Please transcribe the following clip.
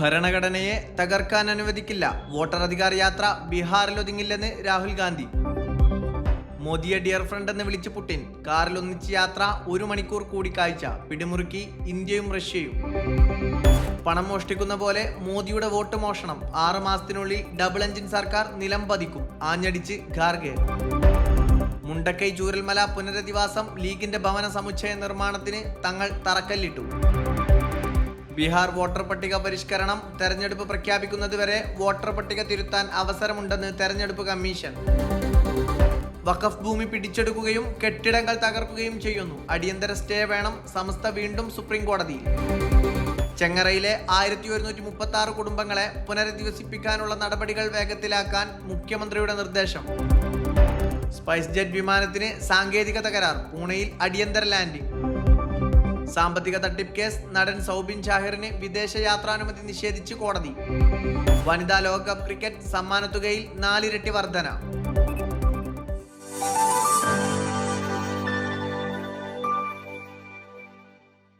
ഭരണഘടനയെ തകർക്കാൻ അനുവദിക്കില്ല. വോട്ടർ അധികാർ യാത്ര ബീഹാറിൽ ഒതുങ്ങില്ലെന്ന് രാഹുൽ ഗാന്ധി. മോദിയെ ഡിയർ ഫ്രണ്ട് എന്ന് വിളിച്ച് പുട്ടിൻ കാറിൽ ഒന്നിച്ച് യാത്ര ഒരു മണിക്കൂർ കൂടിക്കാഴ്ച. പിടിമുറുക്കി ഇന്ത്യയും റഷ്യയും. പണം മോഷ്ടിക്കുന്ന പോലെ മോദിയുടെ വോട്ട് മോഷണം. ആറ് മാസത്തിനുള്ളിൽ ഡബിൾ എഞ്ചിൻ സർക്കാർ നിലം പതിക്കും. ആഞ്ഞടിച്ച് ഖാർഗെ മുണ്ടക്കൈ ചൂരൽമല പുനരധിവാസം ലീഗിന്റെ ഭവന സമുച്ചയ നിർമ്മാണത്തിന് തങ്ങൾ തറക്കല്ലിട്ടു. ബീഹാർ വോട്ടർ പട്ടിക പരിഷ്കരണം തെരഞ്ഞെടുപ്പ് പ്രഖ്യാപിക്കുന്നതുവരെ വോട്ടർ പട്ടിക തിരുത്താൻ അവസരമുണ്ടെന്ന് തെരഞ്ഞെടുപ്പ് കമ്മീഷൻ. വഖഫ് ഭൂമി പിടിച്ചെടുക്കുകയും കെട്ടിടങ്ങൾ തകർക്കുകയും ചെയ്യുന്നു. അടിയന്തര സ്റ്റേ വേണം സമസ്ത വീണ്ടും സുപ്രീം കോടതിയിൽ. ചെങ്ങറയിലെ ആയിരത്തി ഒരുന്നൂറ്റി മുപ്പത്തി ആറ് കുടുംബങ്ങളെ പുനരധിവസിപ്പിക്കാനുള്ള നടപടികൾ വേഗത്തിലാക്കാൻ മുഖ്യമന്ത്രിയുടെ നിർദ്ദേശം. സ്പൈസ് ജെറ്റ് വിമാനത്തിന് സാങ്കേതിക തകരാർ പൂണെയിൽ അടിയന്തര ലാൻഡിംഗ്. സാമ്പത്തിക തട്ടിപ്പ് കേസ് നടൻ സൗബിൻ ഷാഹിറിന് വിദേശ യാത്രാനുമതി നിഷേധിച്ച് കോടതി. വനിതാ ലോകകപ്പ് ക്രിക്കറ്റ് സമ്മാനത്തുകയിൽ നാലിരട്ടി വർധന.